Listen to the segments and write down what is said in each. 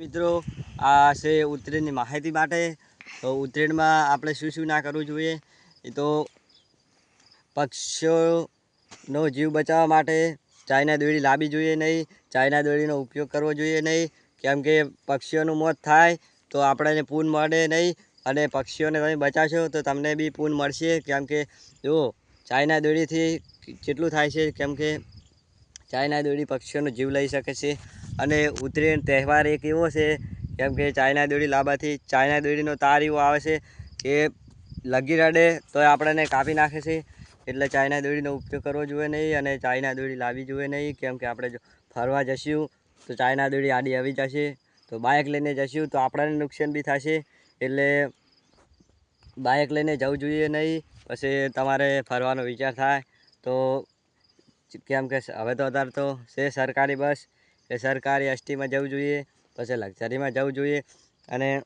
મિત્રો, આ છે ઉત્તરેણની માહિતી માટે. તો ઉત્તરેણમાં આપણે શું શું ના કરવું જોઈએ? એ તો પક્ષીઓનો જીવ બચાવવા માટે ચાઇના દોરી લાવવી જોઈએ નહીં ચાઇના દોરીનો ઉપયોગ કરવો જોઈએ નહીં. કેમ કે પક્ષીઓનું મોત થાય તો આપણને પૂન મળે નહીં અને પક્ષીઓને તમે બચાવશો તો તમને બી પૂન મળશે. કેમ કે જુઓ ચાઇના દોરીથી કેટલું થાય છે? કેમ કે ચાઇના દોરી પક્ષીઓનો જીવ લઈ શકે છે. અને ઉત્તરાયણ તહેવાર એક એવો છે, કેમ કે ચાઇના દોરી લાવવાથી ચાઇના દોરીનો તાર એવો આવે છે કે લગી રડે તો આપણને કાપી નાખે છે. એટલે ચાઇના દોરીનો ઉપયોગ કરવો જોઈએ નહીં અને ચાઇના દોરી લાવવી જોઈએ નહીં, કેમ કે આપણે જો ફરવા જઈશું તો ચાઇના દોરી આડી આવી જશે, તો બાઇક લઈને જઈશું તો આપણને નુકસાન બી થશે. એટલે બાઇક લઈને જવું જોઈએ નહીં, પછી તમારે ફરવાનો વિચાર થાય તો કેમ કે હવે તો અત્યારે તો છે સરકારી બસ એ સરકારી એસટીમાં જવું જોઈએ, પછી લક્ઝરીમાં જવું જોઈએ. અને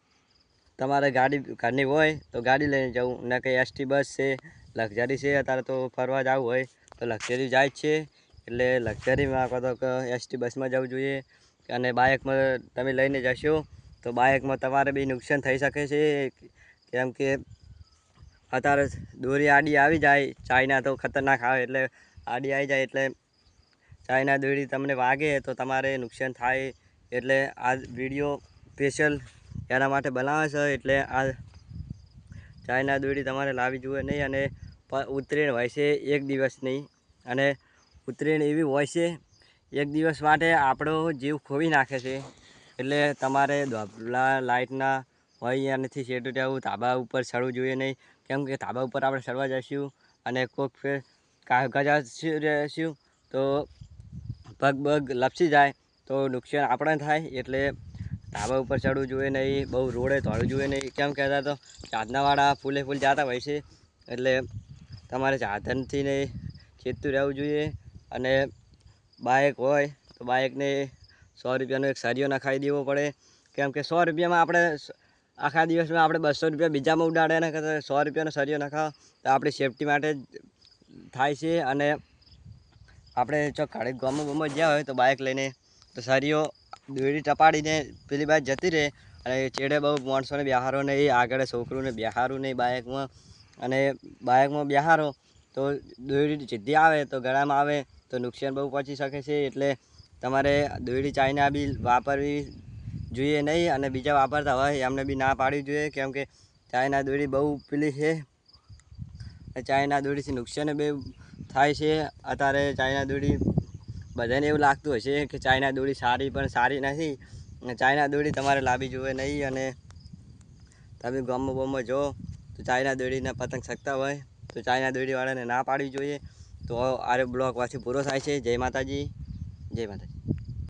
તમારે ગાડી, ઘરની હોય તો ગાડી લઈને જવું. ન કંઈ એસટી બસ છે, લક્ઝરી છે, અત્યારે તો ફરવા જવું હોય, તો લક્ઝરી જાય જ છે. એટલે લક્ઝરીમાં કાં તો એસટી બસમાં જવું જોઈએ. અને બાઇકમાં તમે લઈને જશો, તો બાઇકમાં તમારે બી નુકસાન થઈ શકે છે. કેમ કે અત્યારે દોરી આડી આવી જાય, ચાઇના તો ખતરનાક આવે એટલે આડી આવી જાય એટલે ચાઇના દોરી તમને વાગે તો તમારે નુકસાન થાય એટલે આ વીડિયો સ્પેશિયલ એના માટે બનાવે છે એટલે આ ચાઇના દોરી તમારે લાવવી જોઈએ નહીં અને ઉત્તરાયણ હોય છે એક દિવસ નહીં અને ઉત્તરાયણ એવી હોય છે એક દિવસ માટે આપણો જીવ ખોવી નાખે છે એટલે તમારે ધોપલા લાઇટના હોય નથી શેટું રહેવું ધાબા ઉપર ચડવું જોઈએ નહીં કેમ કે ધાબા ઉપર આપણે ચડવા જઈશું અને કોઈક ફેર કાગજ રહેશું તો પગ બગ લપસી જાય, તો નુકસાન આપણે થાય. એટલે ધાબા ઉપર ચડવું જોઈએ નહીં, બહુ રોડે દોડવું જોઈએ નહીં. કેમ કહેતા તો ચાંદનાવાળા ફૂલે ફૂલ જતા હોય છે. એટલે તમારે સાધનથી ને ચેતતું રહેવું જોઈએ. અને બાઇક હોય, તો બાઇકને સો રૂપિયાનો એક સરિયો નખાવી દેવો પડે. કેમ કે સો રૂપિયામાં આપણે આખા દિવસમાં આપણે બસો રૂપિયા બીજામાં ઉડાડે ને કરતાં સો રૂપિયાનો સરિયો નખાવ, તો આપણી સેફટી માટે થાય છે. અને આપણે જો ઘડી ગામમાં ગામમાં જ્યાં હોય તો બાઇક લઈને, તો સરિયો દોરી ટપાડીને પેલી બાઇક જતી રહે અને ચેડે બહુ માણસોને બિહારો નહીં આગળ છોકરોને બિહારું નહીં બાઇકમાં અને બાઇકમાં બિહારો તો દોરી સીધી આવે તો ગળામાં આવે તો નુકસાન બહુ પહોંચી શકે છે એટલે તમારે દોરી ચાઇના બી વાપરવી જોઈએ નહીં અને બીજા વાપરતા હોય એમને બી ના પાડવી જોઈએ કેમ કે ચાઇના દોરી બહુ પેલી છે ચાઇના દોરીથી નુકસાન બી થાય છે. અત્યારે ચાઇના દોરી બધાને એવું લાગતું હશે કે ચાઇના દોરી સારી પણ સારી નથી. ચાઇના દોરી તમારે લાવવી જોઈએ નહીં અને તમે ગામમાં ગામમાં જો તો ચાઇના દોરીના પતંગ શકતા હોય તો ચાઇના દોરીવાળાને ના પાડવી જોઈએ. તો આરે બ્લોક પૂરો થાય છે. જય માતાજી. જય માતાજી.